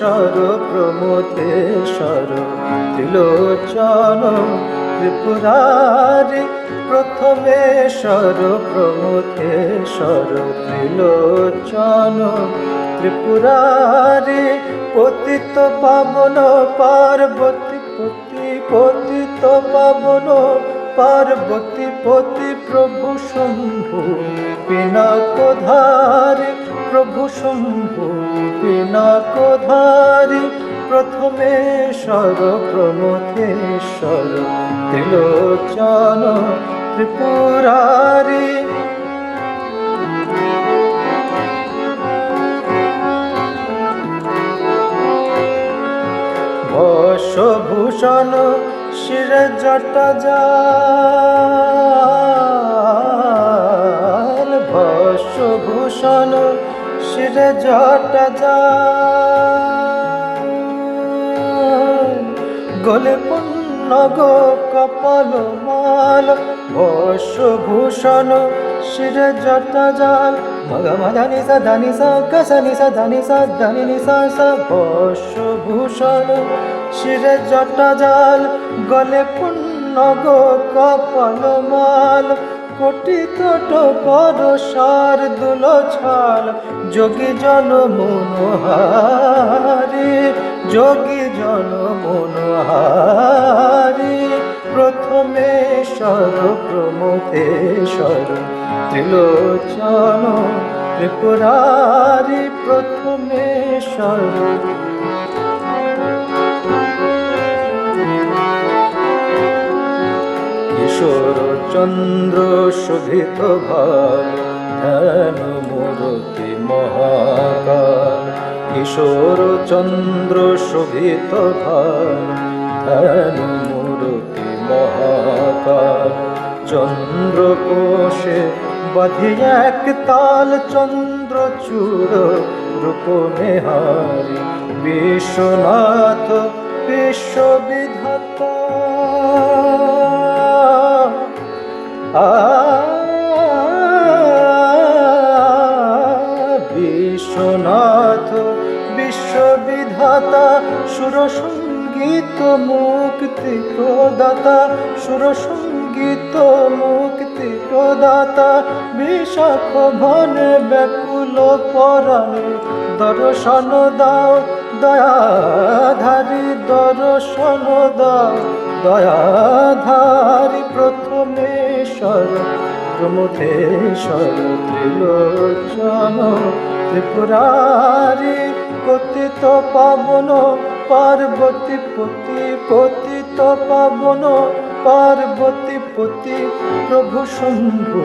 ত্রিলোচনেশ্বর প্রমথেশ্বর ত্রিলোচন ত্রিপুরারি প্রথমেশ্বর প্রমথেশ্বর ত্রিলোচন ত্রিপুরারি পতিত পাবন পার্বতী পতি পতিত পাবন পার্বতী পতি প্রভু শম্ভু। পিনাকধারী প্রভু শম্ভু পিনাকধারী প্রথমেশ্বর প্রমথেশ্বর ত্রিলোচন ত্রিপুরারী। বর্ষভূষণ শিরে জটা জাল ভস্যভূষণ শিরে জটা গলে পূর্ণ গো কপাল মাল বর্ষভূষণ শিরে জটা জাল মগ মদানি সা ধানি সা কসনি সা ধানি সা ধানি সা বর্ষভূষণ শিরে জটা জাল, গলে পূর্ণ কপাল মাল, কোটি তোট পর সার দুল ছাল। যোগী জন মনোহারি যোগী জন মনোহারি প্রথমেশ্বর প্রমথেশ্বর ত্রিলোচন ত্রিপুরারি প্রথমেশ্বর কিশোর চন্দ্র শোভিত ভালো ধ্যান মূরতি মহাকাল। কিশোর চন্দ্র শোভিত ভালো ধ্যান মূরতি মহাকাল। চন্দ্র কোষে বাধি এক তাল চন্দ্র চূড় রূপ নেহারি বিশ্বনাথ বিশ্ববিধাতা। বিশ্বনাথ, বিশ্ববিধাতা সুর সংগীত মুক্তি প্রদাতা সুর সংগীত মুক্তি প্রদাতা বিশাখ ভনে ব্যাকুল পরাণে দর্শন দাও, দয়াধারী দর্শন দাও, দয়াধারী প্রথমেশ্বর প্রমথেশ্বর ত্রিলোচন ত্রিপুরারি পতিত পাবন, পার্বতী পতি পতিত পাবন, পার্বতী পতি, প্রভু শম্ভু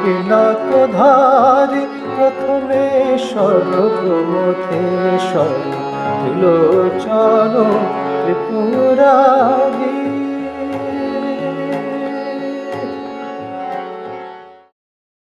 পিনাকধারী প্রথমেশ্বর প্রমথেশ্বর ত্রিলোচন ত্রিপুরারি।